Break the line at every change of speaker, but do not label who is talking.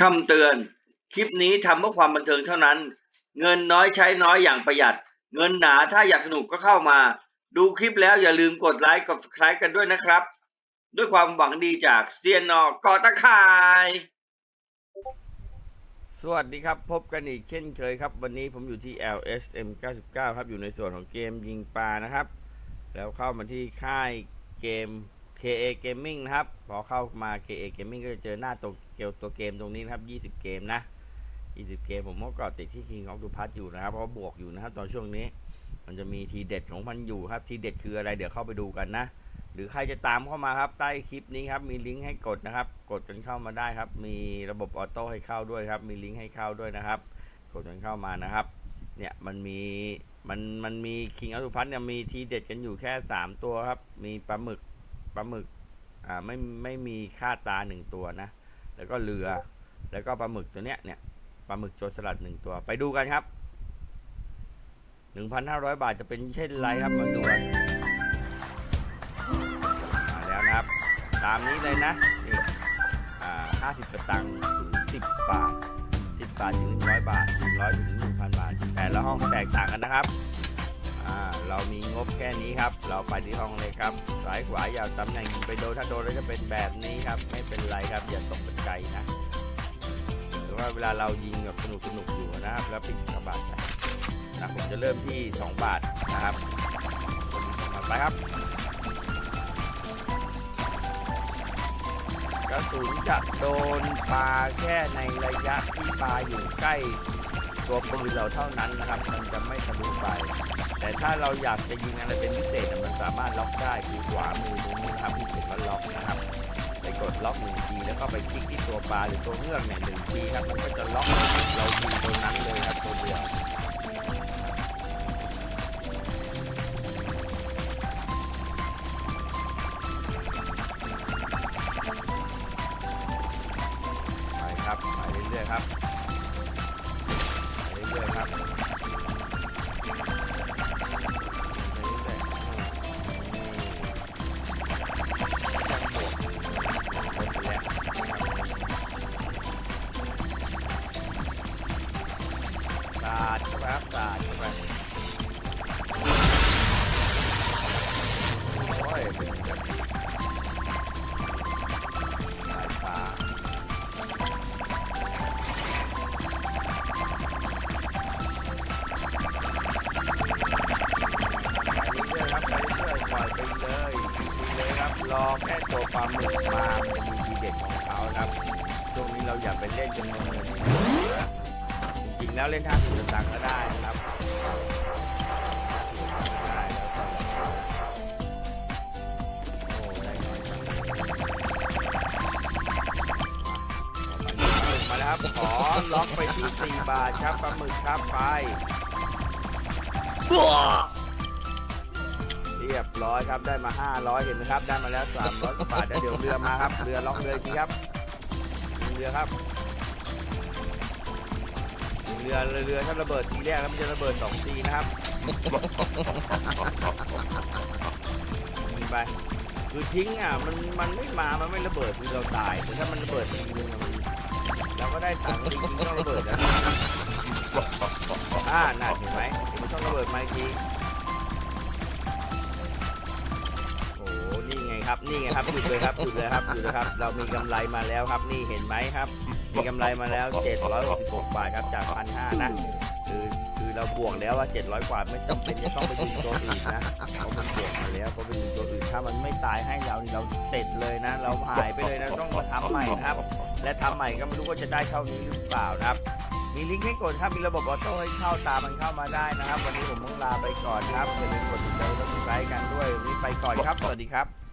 คำเตือน คลิปนี้ทำเพื่อความบันเทิงเท่านั้น เงินน้อยใช้น้อยอย่างประหยัด เงินหนาถ้าอยากสนุกก็เข้ามา ดูคลิปแล้วอย่าลืมกดไลค์กด subscribe กันด้วยนะครับ ด้วยความหวังดีจากเซียนนอกอตะข่าย สวัสดีครับ พบกันอีกเช่นเคยครับ วันนี้ผมอยู่ที่ LSM 99 ครับอยู่ในส่วนของเกมยิงปลานะครับ แล้วเข้ามาที่ค่ายเกม KA Gaming นะครับ พอเข้ามา KA Gaming ก็จะเจอหน้าตัว เกมตัวเกมตรงนี้นะครับ 20 เกมนะ 20 เกมผมก็เกาะติดที่ King of the p a s อยู่นะครับ เพราะบวกอยู่นะครับ ตอนช่วงนี้ มันจะมีทีเด็ดของมันอยู่ครับ ทีเด็ดคืออะไรเดี๋ยวเข้าไปดูกันนะ หรือใครจะตามเข้ามาครับ ใต้คลิปนี้ครับ มีลิงก์ให้กดนะครับ กดกันเข้ามาได้ครับ มีระบบออโต้ให้เข้าด้วยครับ มีลิงก์ให้เข้าด้วยนะครับ กดกันเข้ามานะครับ เนี่ยมันมีมันมันมีคิงอัลตุพัทเนี่ยมีทีเด็ดกันอยู่แค่สามตัวครับ มีปลาหมึกปลาหมึกอ่าไม่ไม่มีค่าตาหนึ่งตัวนะ แล้วก็เรือ แล้วก็ปลาหมึกตัวเนี้ยเนี่ยปลาหมึกโจรสลัดหนึ่งตัว ไปดูกันครับหนึ่งพันห้าร้อยบาทจะเป็นเช่นไรครับมาดูกันมาแล้วนะครับ ตามนี้เลยนะนี่อ่าห้าสิบสตางค์ถึงสิบบาท10บาทถึง100บาท100ถึง1,000บาทแต่ละห้องแตกต่างกันนะครับ อ่าเรามีงบแค่นี้ครับ เราไปที่ห้องเลยครับซ้ายขวาอย่าตำแหน่งยิงไปโดนถ้าโดนแล้วจะเป็นแบบนี้ครับ ไม่เป็นไรครับอย่าตกใจนะหรือว่าเวลาเรายิงแบบสนุกสนุกอยู่นะครับ แล้วปิดกระบาดนะผมจะเริ่มที่ 2 บาทนะครับไปครับกระสุนจะโดนปลาแค่ในระยะที่ปลาอยู่ใกล้ ตัวปืนเราเท่านั้นนะครับ มันจะไม่ทะลุไป แต่ถ้าเราอยากจะยิงอะไรเป็นพิเศษมันสามารถล็อกได้คือขวามือตรงนี้นะครับที่เขียนว่าล็อกนะครับไปกดล็อกหนึ่งทีแล้วก็ไปคลิกที่ตัวปลาหรือตัวเงือกเนี่ยหนึ่งทีครับมันก็จะล็อกเรายิงตรงนั้นเลยครับตัวเดียวไปครับไปเรื่อยๆครับ เลยครับสาดครับสาดครับ รอแค่ตัวปลาหมึกมามันมีทีเด็ดของเขาครับช่วงนี้เราอย่าไปเล่นจำนวนเงินที่เยอจริงๆแล้วเล่นท่าสุดตังก็ได้นะครับได้โอ้ได้น้อยมาแล้วครับขอล็อกไปที่4บาทครับปลาหมึกครับไป เรียบร้อยครับได้มา 500 เห็นไหมครับ ได้มาแล้ว 300กว่าบาทเดี๋ยวเดี๋ยวเรือมาครับ เรือล็อกเลยทีครับเรือครับเรือเรือเรือถ้าระเบิดทีแรกแล้วมันจะระเบิดสองทีนะครับยิงไปคือทิ้งอะมันมันไม่มา มันไม่ระเบิดคือเราตายแต่ถ้ามันระเบิดทีนึงอะมันเราก็ได้ตังค์จริงๆต้องระเบิดนะอ่าน่าเห็นไหมเห็นมันต้องระเบิดมาอีกที ครับนี่ไงครับหยุดเลยครับหยุดเลยครับหยุดเลยครับ เรามีกำไรมาแล้วครับ นี่เห็นไหมครับ มีกำไรมาแล้ว 766 บาทครับจาก1,500นะคือคือเราบวกแล้วว่า 700 กว่าไม่จำเป็นจะต้องไปยิงตัวอื่นนะเพราะมันบวกมาแล้วเพราะไปยิงตัวอื่นถ้ามันไม่ตายให้เรานี่เราเสร็จเลยนะ เราหายไปเลยนะต้องมาทำใหม่นะครับ และทำใหม่ก็ไม่รู้ว่าจะได้เท่านี้หรือเปล่านะครับ มีลิงก์ให้กดครับมีระบบออโต้ให้เข้าตามมันเข้ามาได้นะครับ วันนี้ผมต้องลาไปก่อนครับอย่าลืมกดติดตามและกดไลค์กันด้วยวันนี้ไปก่อนครับ สวัสดีครับ